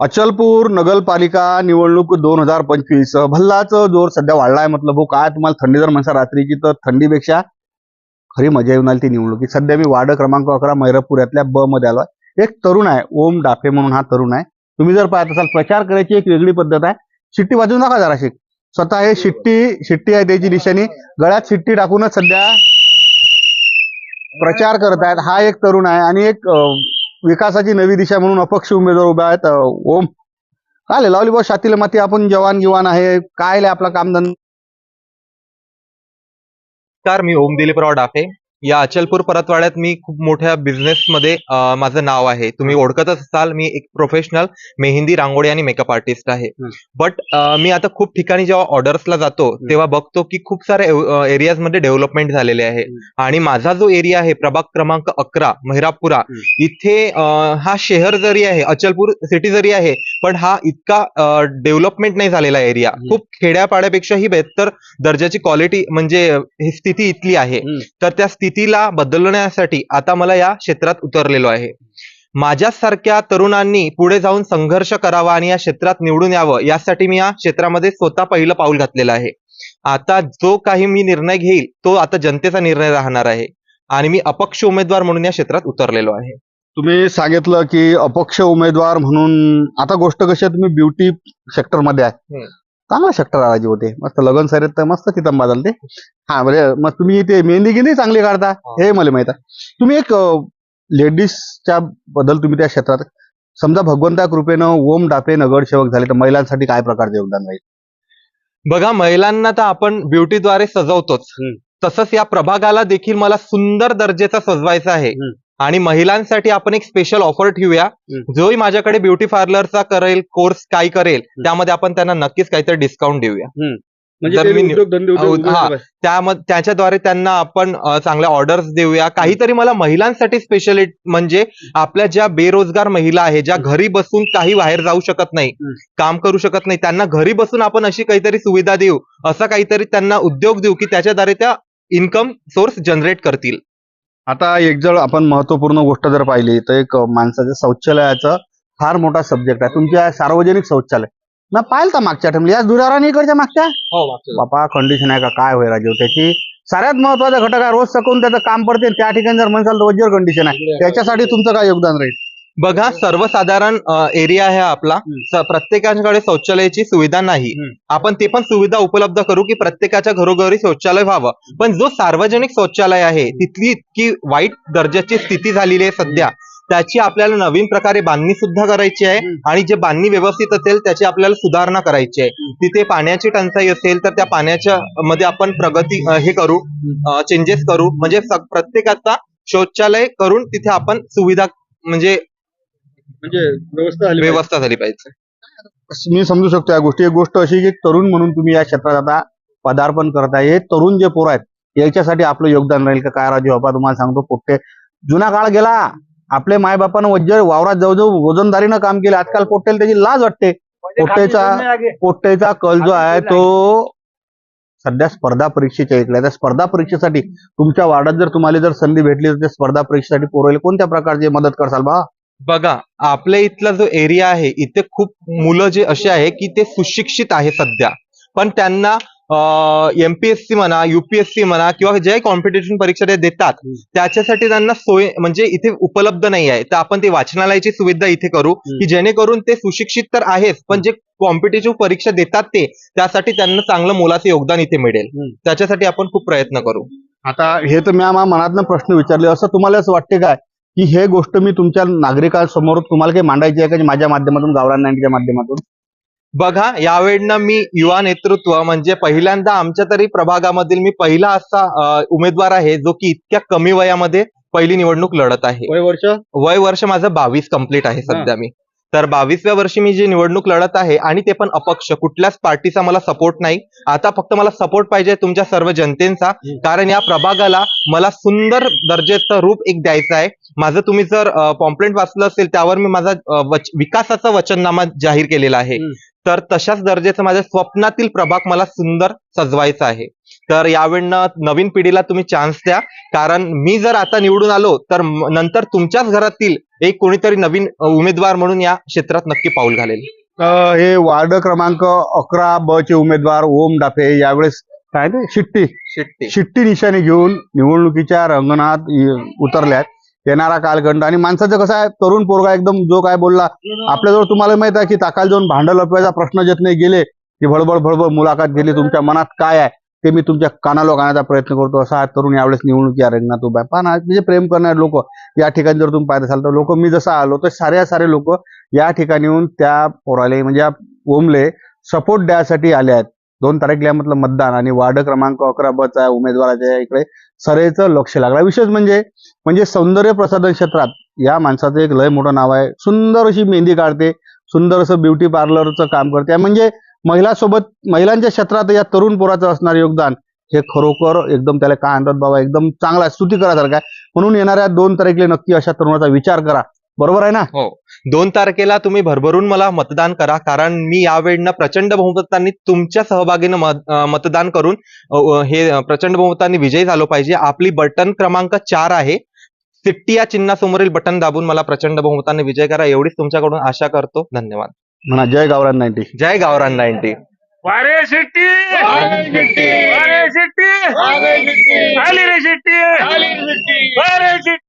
अचलपूर नगरपालिका निवडणूक दोन हजार पंचवीस भल्लाच जोर सध्या वाढला आहे म्हटलं भाऊ काय तुम्हाला थंडी जर म्हणसा रात्रीची तर थंडीपेक्षा खरी मजा येऊन आली ती निवडणुकी. सध्या मी वार्ड क्रमांक अकरा मैरपुऱ्यातल्या ब मध्ये आलो एक तरुण आहे ओम डाफे म्हणून हा तरुण आहे. तुम्ही जर पाहत असाल प्रचार करायची एक वेगळी पद्धत आहे. शिट्टी वाजवून नका जरा शिक स्वतः हे शिट्टी शिट्टी आहे त्याची निशाणी. गळ्यात शिट्टी टाकूनच सध्या प्रचार करत आहेत हा एक तरुण आहे आणि एक विकासाची नवी दिशा म्हणून अपक्ष उमेदवार उभे आहेत. ओम. काय लावली बा शातील माती आपण जवान गिवान आहे. काय आपला कामधंदा? नमस्कार मी ओम दिलीपराव डाफे या अचलपूर परतवाड्यात मी खूप मोठ्या बिझनेस मध्ये अं, माझं नाव आहे तुम्ही ओळखतच असाल मी एक प्रोफेशनल मेहंदी रांगोळी आणि मेकअप आर्टिस्ट आहे. बट मी आता खूप ठिकाणी जेव्हा ऑर्डर्सला जातो. तेव्हा बघतो की खूप साऱ्या एरियाजमध्ये डेव्हलपमेंट झालेले आहे. आणि माझा जो एरिया आहे प्रभाग क्रमांक अकरा महिरापुरा. इथे हा शहर जरी आहे अचलपूर सिटी जरी आहे पण हा इतका डेव्हलपमेंट नाही झालेला एरिया. खूप खेड्यापाड्यापेक्षाही बेहतर दर्जाची क्वालिटी म्हणजे ही स्थिती इथली आहे. तर त्या स्थितीला बदलण्यासाठी आता मला या क्षेत्रात उतरलेलो आहे. माझ्यासारख्या तरुणांनी पुढे जाऊन संघर्ष करावा आणि या क्षेत्रात निवडून यावं यासाठी मी या क्षेत्रामध्ये स्वतः पहिलं पाऊल घातलेलं आहे. आता जो काही मी निर्णय घेईल तो आता जनतेचा निर्णय राहणार आहे. आणि मी अपक्ष उमेदवार म्हणून या क्षेत्रात उतरलेलो आहे. तुम्ही सांगितलं की अपक्ष उमेदवार म्हणून आता गोष्ट कशी आहे तुम्ही ब्युटी सेक्टरमध्ये आहे. चांगला सेक्टर राहायचे होते मस्त लगन सरीत तर मस्त तिथं बदलते हा म्हणजे मग तुम्ही ते मेहंदी गिंदी चांगली काढता हा. हे मला माहीत आहे तुम्ही एक लेडीजच्या बद्दल तुम्ही त्या क्षेत्रात समजा भगवंता कृपेनं ओम डापे नगरसेवक झाले तर महिलांसाठी काय प्रकारचे योगदान राहील बघा महिलांना तर आपण ब्युटीद्वारे सजवतोच. तसंच या प्रभागाला देखील मला सुंदर दर्जेचा सजवायचा आहे. आणि महिलांसाठी आपण एक स्पेशल ऑफर ठेवूया. जोही माझ्याकडे ब्युटी पार्लरचा करेल कोर्स काय करेल. त्यामध्ये आपण त्यांना नक्कीच काहीतरी डिस्काउंट देऊया म्हणजे हा. त्याच्याद्वारे त्यांना आपण चांगल्या ऑर्डर्स देऊया काहीतरी मला महिलांसाठी स्पेशल म्हणजे आपल्या ज्या बेरोजगार महिला आहे ज्या घरी बसून काही बाहेर जाऊ शकत नाही. काम करू शकत नाही त्यांना घरी बसून आपण अशी काहीतरी सुविधा देऊ असा काहीतरी त्यांना उद्योग देऊ की त्याच्याद्वारे त्या इन्कम सोर्स जनरेट करतील आता एक जर आपण महत्त्वपूर्ण गोष्ट जर पाहिली तर एक माणसाच्या शौचालयाचं फार मोठा सब्जेक्ट आहे. तुमच्या सार्वजनिक शौचालय. ना पाहिलं का मागच्या टाइमला या दुरारा नाही इकडच्या मागच्या? बापा कंडिशन आहे का? काय होय राजीव त्याची सगळ्यात महत्त्वाचा घटक आहे रोज सकून त्याचं काम पडते त्या ठिकाणी जर म्हणसाल तर वज्र कंडिशन आहे. त्याच्यासाठी तुमचं काय योगदान राहील? बघा सर्वसाधारण एरिया आहे आपला. प्रत्येकाकडे शौचालयाची सुविधा नाही. आपण ते पण सुविधा उपलब्ध करू की प्रत्येकाच्या घरोघरी शौचालय व्हावं. पण जो सार्वजनिक शौचालय आहे तिथली इतकी वाईट दर्जाची स्थिती झालेली आहे सध्या. त्याची आपल्याला नवीन प्रकारे बांधणी सुद्धा करायची आहे. आणि जे बांधणी व्यवस्थित असेल त्याची आपल्याला सुधारणा करायची आहे. तिथे पाण्याची टंचाई असेल तर त्या पाण्याच्या मध्ये आपण प्रगती हे करू चेंजेस करू. म्हणजे प्रत्येकाचा शौचालय करून तिथे आपण सुविधा म्हणजे म्हणजे व्यवस्था व्यवस्था झाली पाहिजे. मी समजू शकतो या गोष्टी. एक गोष्ट अशी की तरुण म्हणून तुम्ही या क्षेत्रात आता पदार्पण करताय हे तरुण जे पोरं आहेत याच्यासाठी आपलं योगदान राहील का? काय राजू बाबा तुम्हाला सांगतो पोट्टे. जुना काळ गेला. आपले मायबापानं वज्र वावरात जवळजवळ वजनदारीनं काम केलं. आजकाल पोट्टेला त्याची लाज वाटते. पोट्टेचा पोट्टेचा कल जो आहे तो सध्या स्पर्धा परीक्षेच्या ऐकल्या त्या स्पर्धा परीक्षेसाठी तुमच्या वार्डात जर तुम्हाला जर संधी भेटली तर त्या स्पर्धा परीक्षेसाठी पोरवले कोणत्या प्रकारची मदत करसाल बा? बघा आपल्या इथला जो एरिया आहे इथे खूप मुलं जे असे आहे की ते सुशिक्षित आहे सध्या पण त्यांना एमपीएससी म्हणा युपीएससी म्हणा किंवा जे कॉम्पिटिशन परीक्षा ते देतात. त्याच्यासाठी त्यांना सोय म्हणजे इथे उपलब्ध नाही आहे तर आपण ते वाचनालयाची सुविधा इथे करू. की जेणेकरून ते सुशिक्षित तर आहेच पण जे कॉम्पिटेटिव्ह परीक्षा देतात ते त्यासाठी त्यांना चांगलं मोलाचं योगदान इथे मिळेल. त्याच्यासाठी आपण खूप प्रयत्न करू आता हे तर मी आम्हा मनातनं प्रश्न विचारले असं तुम्हाला असं वाटते काय की हे गोष्ट मी तुमच्या नागरिकांसमोर तुम्हाला काही मांडायची आहे का? माझ्या माध्यमातून गावरान नाईनच्या माध्यमातून? बघा यावेळेनं मी युवा नेतृत्व म्हणजे पहिल्यांदा आमच्या तरी प्रभागामधील मी पहिला असा उमेदवार आहे जो की इतक्या कमी वयामध्ये पहिली निवडणूक लढत आहे. वय वर्ष? वय वर्ष माझं बावीस कंप्लीट आहे सध्या मी. तर बावीसव्या वर्षी मी जी निवडणूक लढत आहे आणि ते पण अपक्ष कुठल्याच पार्टीचा मला सपोर्ट नाही आता फक्त मला सपोर्ट पाहिजे तुमच्या सर्व जनतेचा. कारण या प्रभागाला मला सुंदर दर्जेचं रूप एक द्यायचं आहे माझं तुम्ही जर पॉम्पलेट वाचलं असेल त्यावर मी माझा वच- विकासाचा वचननामा जाहीर केलेला आहे. तर तशाच दर्जाचं माझ्या स्वप्नातील प्रभाग मला सुंदर सजवायचा आहे तर यावेळेनं नवीन पिढीला तुम्ही चान्स द्या. कारण मी जर आता निवडून आलो तर नंतर तुमच्याच घरातील एक कोणीतरी नवीन उमेदवार म्हणून या क्षेत्रात नक्की पाऊल घालेल. हे वार्ड क्रमांक अकरा ब चे उमेदवार ओम डाफे यावेळेस काय ते? शिट्टी. शिट्टी. शिट्टी निशाणी घेऊन निवडणुकीच्या रंगणात उतरल्यात. येणारा कालखंड आणि माणसाचं कसं आहे तरुण पोरगा एकदम जो काय बोलला आपल्याजवळ तुम्हाला माहीत आहे की ताकाल जाऊन भांडं लपवायचा प्रश्न येत नाही गेले की भडबड भडबड मुलाखत गेली तुमच्या मनात काय आहे? ते मी तुमच्या कानाला गाण्याचा प्रयत्न करतो. असा हा तरुण यावेळेस निवडणूक या रंगणात उभा आहे. पण म्हणजे प्रेम करणारे लोक या ठिकाणी जर तुम्ही पाहत असाल तर लोक मी जसं आलो तर सारे सारे लोक या ठिकाणी येऊन त्या पोराले म्हणजे या ओमले सपोर्ट द्यायसाठी आले आहेत. दोन तारखेला म्हटलं मतदान आणि वार्ड क्रमांक अकरा बचा उमेदवाराच्या इकडे सरेचं लक्ष लागलं. विशेष म्हणजे म्हणजे सौंदर्य प्रसाधन क्षेत्रात या माणसाचं एक लय मोठं नाव आहे. सुंदर अशी मेहंदी काढते सुंदर असं ब्युटी पार्लरचं काम करते. म्हणजे महिलासोबत महिलांच्या क्षेत्रात या तरुण पोराचं असणारं योगदान हे खरोखर एकदम त्याला काय आणतात बाबा? एकदम चांगला स्तुती करासारखा आहे. म्हणून येणाऱ्या दोन तारखेला नक्की अशा तरुणाचा विचार करा. बरोबर आहे ना? हो. दोन तारखेला तुम्ही भरभरून मला मतदान करा कारण मी यावेळेनं प्रचंड बहुमतांनी तुमच्या सहभागीनं मत- मतदान करून हे प्रचंड बहुमतांनी विजयी झालो पाहिजे. आपली बटन क्रमांक चार आहे. सिट्टी या चिन्हासमोरील बटन दाबून मला प्रचंड बहुमतांनी विजय करा. एवढीच तुमच्याकडून आशा करतो. धन्यवाद. म्हणा जय गावरान नाईन्टी. जय गावरान नाईन्टी. वारे शिट्टी! वारे शिट्टी! वारे शिट्टी! आली रे शिट्टी! वारे शिट्टी!